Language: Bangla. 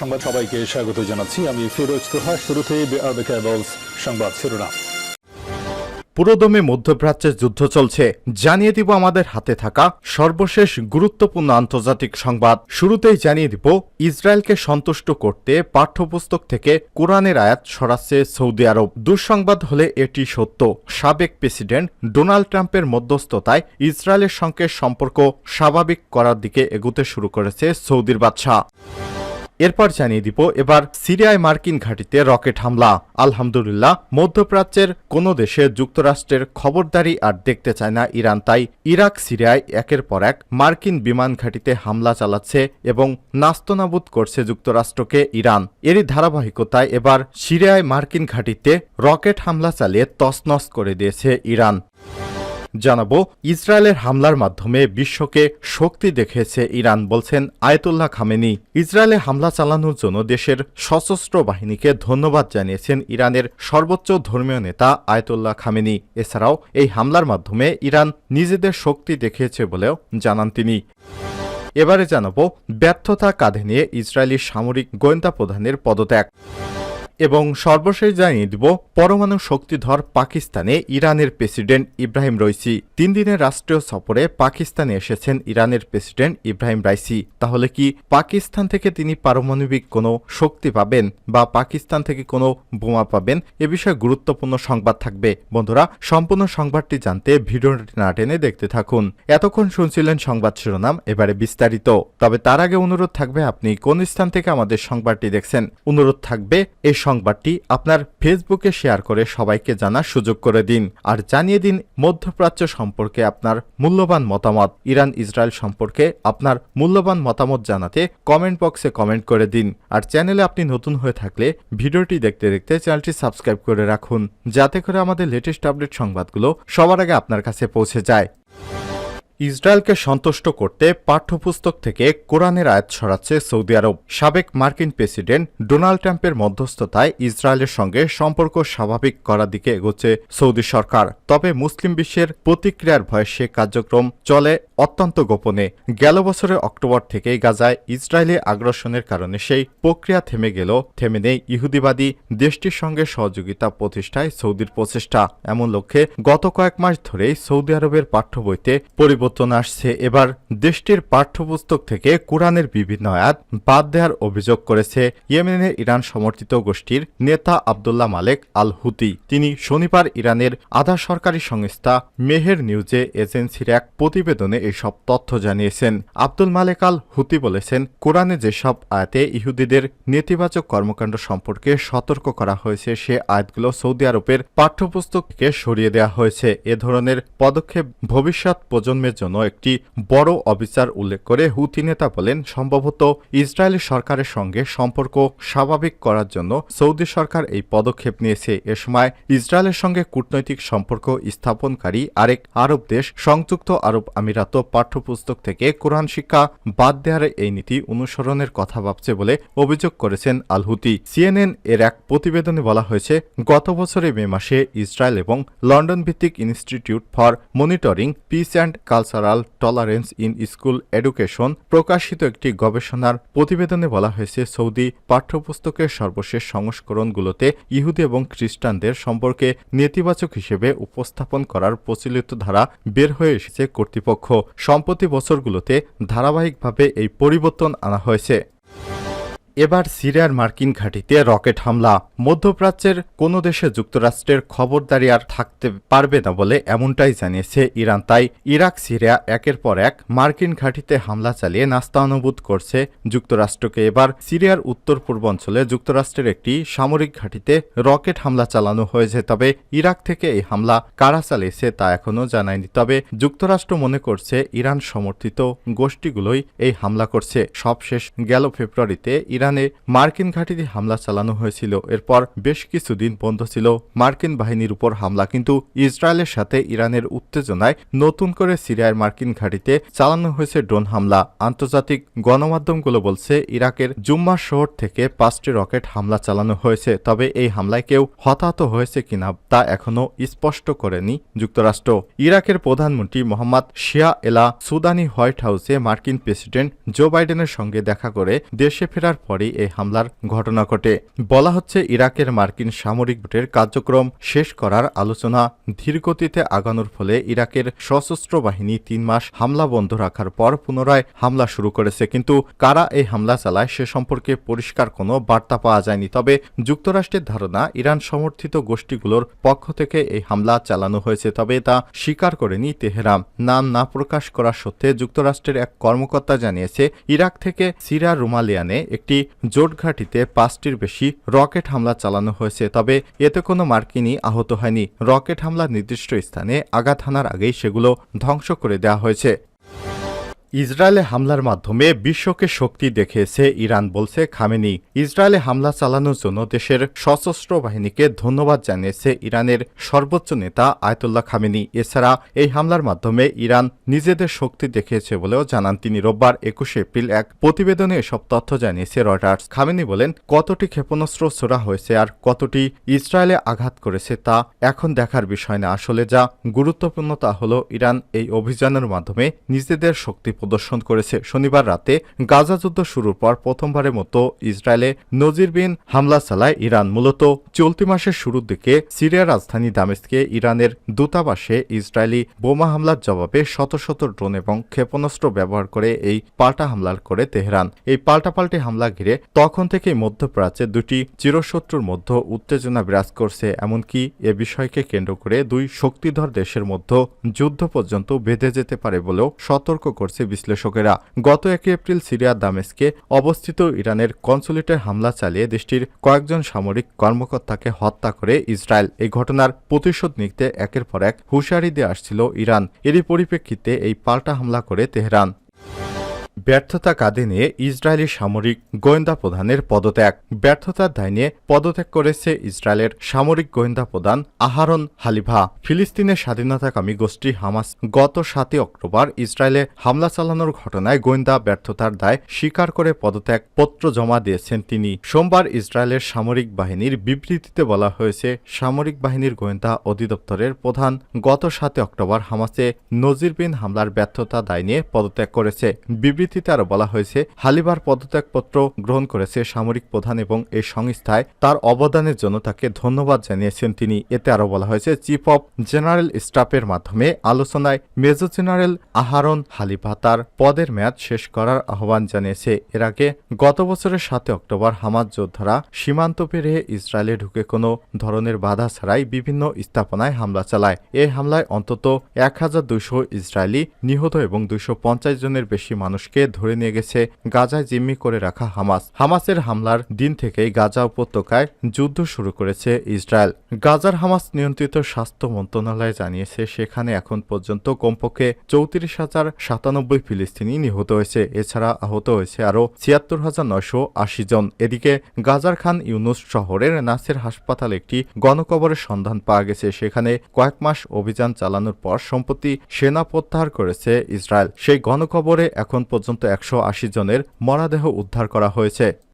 সংবাদ সবাইকে স্বাগত জানাচ্ছি। আমি ফিরোজ তোহা কেবলস সংবাদ শিরোনাম। পুরোদমে মধ্যপ্রাচ্যের যুদ্ধ চলছে। জানিয়ে দিব আমাদের হাতে থাকা সর্বশেষ গুরুত্বপূর্ণ আন্তর্জাতিক সংবাদ। শুরুতেই জানিয়ে দিব, ইসরায়েলকে সন্তুষ্ট করতে পাঠ্যপুস্তক থেকে কোরআনের আয়াত সরাচ্ছে সৌদি আরব। দুঃসংবাদ হলে এটি সত্য। সাবেক প্রেসিডেন্ট ডোনাল্ড ট্রাম্পের মধ্যস্থতায় ইসরায়েলের সঙ্গে সম্পর্ক স্বাভাবিক করার দিকে এগুতে শুরু করেছে সৌদির বাদশাহ। এরপর জানিয়ে দিব, এবার সিরিয়ায় মার্কিন ঘাঁটিতে রকেট হামলা। আলহামদুলিল্লাহ, মধ্যপ্রাচ্যের কোনো দেশে যুক্তরাষ্ট্রের খবরদারি আর দেখতে চায় না ইরান। তাই ইরাক সিরিয়ায় একের পর এক মার্কিন বিমান ঘাঁটিতে হামলা চালাচ্ছে এবং নাস্তনাবুদ করছে যুক্তরাষ্ট্রকে ইরান। এরই ধারাবাহিকতায় এবার সিরিয়ায় মার্কিন ঘাঁটিতে রকেট হামলা চালিয়ে তছনছ করে দিয়েছে ইরান। জানাব, ইসরায়েলের হামলার মাধ্যমে বিশ্বকে শক্তি দেখিয়েছে ইরান, বলছেন আয়তুল্লাহ খামেনি। ইসরায়েলে হামলা চালানোর জন্য দেশের সশস্ত্র বাহিনীকে ধন্যবাদ জানিয়েছেন ইরানের সর্বোচ্চ ধর্মীয় নেতা আয়তুল্লাহ খামেনি। এছাড়াও এই হামলার মাধ্যমে ইরান নিজেদের শক্তি দেখিয়েছে বলেও জানান তিনি। এবারে জানাব, ব্যর্থতা কাঁধে নিয়ে ইসরায়েলি সামরিক গোয়েন্দা প্রধানের পদত্যাগ। এবং সর্বশেষ জানিয়ে দিব, পরমাণু শক্তিধর পাকিস্তানে ইরানের প্রেসিডেন্ট ইব্রাহিম রইসি। তিন দিনের রাষ্ট্রীয় সফরে পাকিস্তানে এসেছেন ইরানের প্রেসিডেন্ট ইব্রাহিম রাইসি। তাহলে কি পাকিস্তান থেকে তিনি পারমাণবিক কোনো শক্তি পাবেন বা পাকিস্তান থেকে কোনো বোমা পাবেন? এ বিষয়ে গুরুত্বপূর্ণ সংবাদ থাকবে। বন্ধুরা, সম্পূর্ণ সংবাদটি জানতে ভিডিওটি না টেনে দেখতে থাকুন। এতক্ষণ শুনছিলেন সংবাদ শিরোনাম, এবারে বিস্তারিত। তবে তার আগে অনুরোধ থাকবে, আপনি কোন স্থান থেকে আমাদের সংবাদটি দেখছেন? অনুরোধ থাকবে এই সংবাদটি আপনার ফেসবুকে শেয়ার করে সবাইকে জানার সুযোগ করে দিন। আর জানিয়ে দিন মধ্যপ্রাচ্য সম্পর্কে আপনার মূল্যবান মতামত। ইরান ইসরায়েল সম্পর্কে আপনার মূল্যবান মতামত জানাতে কমেন্ট বক্সে কমেন্ট করে দিন। আর চ্যানেলে আপনি নতুন হয়ে থাকলে ভিডিওটি দেখতে দেখতে চ্যানেলটি সাবস্ক্রাইব করে রাখুন। যাতে করে আমাদের লেটেস্ট আপডেট সংবাদগুলো সবার আগে আপনার কাছে পৌঁছে যায়। ইসরায়েলকে সন্তুষ্ট করতে পাঠ্যপুস্তক থেকে কোরআনের আয়াত ছড়াচ্ছে সৌদি আরব। সাবেক মার্কিন প্রেসিডেন্ট ডোনাল্ড ট্রাম্পের মধ্যস্থতায় ইসরায়েলের সঙ্গে সম্পর্ক স্বাভাবিক করার দিকে এগোচ্ছে সৌদি সরকার। তবে মুসলিম বিশ্বের প্রতিক্রিয়ার ভয়ে সে কার্যক্রম চলে অত্যন্ত গোপনে। গেল বছরের অক্টোবর থেকেই গাজায় ইসরায়েলি আগ্রাসনের কারণে সেই প্রক্রিয়া থেমে গেল, থেমে নেই ইহুদিবাদী দেশটির সঙ্গে সহযোগিতা প্রতিষ্ঠায় সৌদির প্রচেষ্টা। এমন লক্ষ্যে গত কয়েক মাস ধরেই সৌদি আরবের পাঠ্য বইতে পরিবর্তন আসছে। এবার দেশটির পাঠ্যপুস্তক থেকে কোরআনের বিভিন্ন আয়াত বাদ দেওয়ার অভিযোগ করেছে ইয়েমেনের ইরান সমর্থিত গোষ্ঠীর নেতা আবদুল্লাহ মালেক আল হুতি তিনি শনিবার ইরানের আধা সরকারি সংস্থা মেহের নিউজে এজেন্সির এক প্রতিবেদনে এসব তথ্য জানিয়েছেন। আব্দুল মালেক আল হুতি বলেছেন, কোরআনে যেসব আয়াতে ইহুদিদের নেতিবাচক কর্মকাণ্ড সম্পর্কে সতর্ক করা হয়েছে, সে আয়াতগুলো সৌদি আরবের পাঠ্যপুস্তক থেকে সরিয়ে দেওয়া হয়েছে। এ ধরনের পদক্ষেপ ভবিষ্যৎ প্রজন্মের জন্য একটি বড় অবিচার উল্লেখ করে হুতি নেতা বলেন, সম্ভবত ইসরায়েলি সরকারের সঙ্গে সম্পর্ক স্বাভাবিক করার জন্য সৌদি সরকার এই পদক্ষেপ নিয়েছে। এ সময় ইসরায়েলের সঙ্গে কূটনৈতিক সম্পর্ক স্থাপনকারী আরেক আরব দেশ সংযুক্ত আরব আমিরাত পাঠ্যপুস্তক থেকে কোরআন শিক্ষা বাদ দেওয়ার এই নীতি অনুসরণের কথা ভাবছে বলে অভিযোগ করেছেন আলহুতি সিএনএন এর এক প্রতিবেদনে বলা হয়েছে, গত বছরে মে মাসে ইসরায়েল এবং লন্ডন ভিত্তিক institute for monitoring, peace and cultural tolerance in school education প্রকাশিত একটি গবেষণার প্রতিবেদনে বলা হয়েছে, সৌদি পাঠ্যপুস্তকের সর্বশেষ সংস্করণগুলোতে ইহুদি এবং খ্রিস্টানদের সম্পর্কে নেতিবাচক হিসেবে উপস্থাপন করার প্রচলিত ধারা বের হয়ে এসেছে কর্তৃপক্ষ। সম্প্রতি বছরগুলোতে ধারাবাহিকভাবে এই পরিবর্তন আনা হয়েছে। এবার সিরিয়ার মার্কিন ঘাঁটিতে রকেট হামলা। মধ্যপ্রাচ্যের কোনো দেশে যুক্তরাষ্ট্রের খবরদারি আর থাকতে পারবে না বলে এমনটাই জানিয়েছে ইরান। তাই ইরাক, সিরিয়া একের পর এক মার্কিন ঘাঁটিতে হামলা চালিয়ে নাস্তানুভূত করছে যুক্তরাষ্ট্রকে। এবার সিরিয়ার উত্তর পূর্বাঞ্চলে যুক্তরাষ্ট্রের একটি সামরিক ঘাঁটিতে রকেট হামলা চালানো হয়েছে। তবে ইরাক থেকে এই হামলা কারা চালিয়েছে তা এখনও জানায়নি। তবে যুক্তরাষ্ট্র মনে করছে ইরান সমর্থিত গোষ্ঠীগুলোই এই হামলা করছে। সবশেষ গেল ফেব্রুয়ারিতে ইরানে মার্কিন ঘাঁটিতে হামলা চালানো হয়েছিল। এরপর বেশ কিছুদিন বন্ধ ছিল। মার্কিন বাহিনীর উপর হামলা কিন্তু ইসরায়েলের সাথে ইরানের উত্তেজনায় নতুন করে সিরিয়ার মার্কিন ঘাঁটিতে চালানো হয়েছে ড্রোন হামলা। আন্তর্জাতিক গণমাধ্যমগুলো বলছে, ইরাকের জুম্মা শহর থেকে পাঁচটি রকেট হামলা চালানো হয়েছে, তবে এই হামলায় কেউ হতাহত হয়েছে কিনা তা এখনও স্পষ্ট করেনি যুক্তরাষ্ট্র। ইরাকের প্রধানমন্ত্রী মোহাম্মদ শিয়া এলা সুদানি হোয়াইট হাউসে মার্কিন প্রেসিডেন্ট জো বাইডেনের সঙ্গে দেখা করে দেশে ফেরার পরে পরই এই হামলার ঘটনা ঘটে। বলা হচ্ছে, ইরাকের মার্কিন সামরিক জোটের কার্যক্রম শেষ করার আলোচনা ধীরগতিতে আগানোর ফলে ইরাকের সশস্ত্র বাহিনী তিন মাস হামলা বন্ধ রাখার পর পুনরায় হামলা শুরু করেছে। কিন্তু কারা এই হামলা চালায় সে সম্পর্কে পরিষ্কার কোনো বার্তা পাওয়া যায়নি। তবে যুক্তরাষ্ট্রের ধারণা, ইরান সমর্থিত গোষ্ঠীগুলোর পক্ষ থেকে এই হামলা চালানো হয়েছে, তবে তা স্বীকার করেনি তেহরান। নাম না প্রকাশ করা সত্ত্বে যুক্তরাষ্ট্রের এক কর্মকর্তা জানিয়েছে, ইরাক থেকে সিরা রুমালিয়ানে একটি জোট ঘাঁটিতে পাঁচটির বেশি রকেট হামলা চালানো হয়েছে, তবে এতে কোনো মার্কিনই আহত হয়নি। রকেট হামলা নির্দিষ্ট স্থানে আঘাত হানার আগেই সেগুলো ধ্বংস করে দেওয়া হয়েছে। ইসরায়েলে হামলার মাধ্যমে বিশ্বকে শক্তি দেখিয়েছে ইরান বলছে খামেনি। ইসরায়েলে হামলা চালানোর জন্য দেশের সশস্ত্র বাহিনীকে ধন্যবাদ জানিয়েছে ইরানের সর্বোচ্চ নেতা আয়তুল্লাহ খামেনি। এছাড়া এই হামলার মাধ্যমে ইরান নিজেদের শক্তি দেখিয়েছে বলেও জানান তিনি। রোববার একুশে এপ্রিল এক প্রতিবেদনে এসব তথ্য জানিয়েছে রয়টার্স। খামেনি বলেন, কতটি ক্ষেপণাস্ত্র ছোড়া হয়েছে আর কতটি ইসরায়েলে আঘাত করেছে তা এখন দেখার বিষয় না। আসলে যা গুরুত্বপূর্ণ তা হল ইরান এই অভিযানের মাধ্যমে নিজেদের শক্তি প্রদর্শন করেছে। শনিবার রাতে গাজা যুদ্ধ শুরুর পর প্রথমবারের মতো ইসরায়েলে নজিরবিন হামলা চালায় ইরান। মূলত চলতি মাসের শুরুর দিকে সিরিয়ার রাজধানী দামেস্কে ইরানের দূতাবাসে ইসরায়েলি বোমা হামলার জবাবে শত শত ড্রোন এবং ক্ষেপণাস্ত্র ব্যবহার করে এই পাল্টা হামলা করে তেহরান। এই পাল্টাপাল্টি হামলা ঘিরে তখন থেকেই মধ্যপ্রাচ্যে দুটি চিরশত্রুর মধ্যে উত্তেজনা বিরাজ করছে। এমনকি এ বিষয়কে কেন্দ্র করে দুই শক্তিধর দেশের মধ্যে যুদ্ধ পর্যন্ত বেঁধে যেতে পারে বলেও সতর্ক করছে বিশ্লেষকেরা গত একই এপ্রিল সিরিয়ার দামেস্কে অবস্থিত ইরানের কনসুলেটের হামলা চালিয়ে দেশটির কয়েকজন সামরিক কর্মকর্তাকে হত্যা করে ইসরায়েল। এই ঘটনার প্রতিশোধ নিতে একের পর এক হুঁশিয়ারি দিয়ে আসছিল ইরান। এরই পরিপ্রেক্ষিতে এই পাল্টা হামলা করে তেহরান। ব্যর্থতা কাঁধে নিয়ে ইসরায়েলি সামরিক গোয়েন্দা প্রধানের পদত্যাগ। ব্যর্থতার দায় নিয়ে পদত্যাগ করেছে ইসরায়েলের সামরিক গোয়েন্দা প্রধান আহারন হালিভা। ফিলিস্তিনের স্বাধীনতাকামী গোষ্ঠী হামাস গত সাতই অক্টোবর ইসরায়েলে হামলা চালানোর ঘটনায় গোয়েন্দা ব্যর্থতার দায় স্বীকার করে পদত্যাগ পত্র জমা দিয়েছেন তিনি। সোমবার ইসরায়েলের সামরিক বাহিনীর বিবৃতিতে বলা হয়েছে, সামরিক বাহিনীর গোয়েন্দা অধিদপ্তরের প্রধান গত সাতই অক্টোবর হামাসে নজিরবিন হামলার ব্যর্থতা দায় নিয়ে পদত্যাগ করেছে। বিবৃতিতে আরও বলা হয়েছে হালিবার পদত্যাগপত্র গ্রহণ করেছে সামরিক প্রধান এবং এই সংস্থায় তার অবদানের জন্য তাকে ধন্যবাদ জানিয়েছেন তিনি। এতে আরও বলা হয়েছে, চিফ অব জেনারেল স্টাফের মাধ্যমে আলোচনায় মেজর জেনারেল আহারন হালিফা তার পদের মেয়াদ শেষ করার আহ্বান জানিয়েছে। এর আগে গত বছরের সাতে অক্টোবর হামাজ যোদ্ধারা সীমান্ত পেরিয়ে ইসরায়েলে ঢুকে কোনো ধরনের বাধা ছাড়াই বিভিন্ন স্থাপনায় হামলা চালায়। এই হামলায় অন্তত এক হাজার দুইশো ইসরায়েলি নিহত এবং পঞ্চাশ জনের বেশি মানুষকে ধরে নিয়ে গেছে গাজায় জিম্মি করে রাখা হামাস। হামাসের হামলার দিন থেকেই গাজা উপত্যকায় যুদ্ধ শুরু করেছে ইসরায়েল। গাজার হামাস নিয়ন্ত্রিত স্বাস্থ্য মন্ত্রণালয় জানিয়েছে, সেখানে এখন পর্যন্ত কমপক্ষে চৌত্রিশ হাজার সাতানব্বই ফিলিস্তিনি নিহত হয়েছে। এছাড়া আহত হয়েছে আরও ছিয়াত্তর হাজার নয়শো আশি জন। এদিকে গাজার খান ইউনুস শহরের নাসের হাসপাতালে একটি গণকবরের সন্ধান পাওয়া গেছে। সেখানে কয়েক মাস অভিযান চালানোর পর সম্প্রতি সেনা প্রত্যাহার করেছে ইসরায়েল। সেই গণকবরে এখন পর্যন্ত একশো আশি জনের মরাদেহ উদ্ধার করা হয়েছে।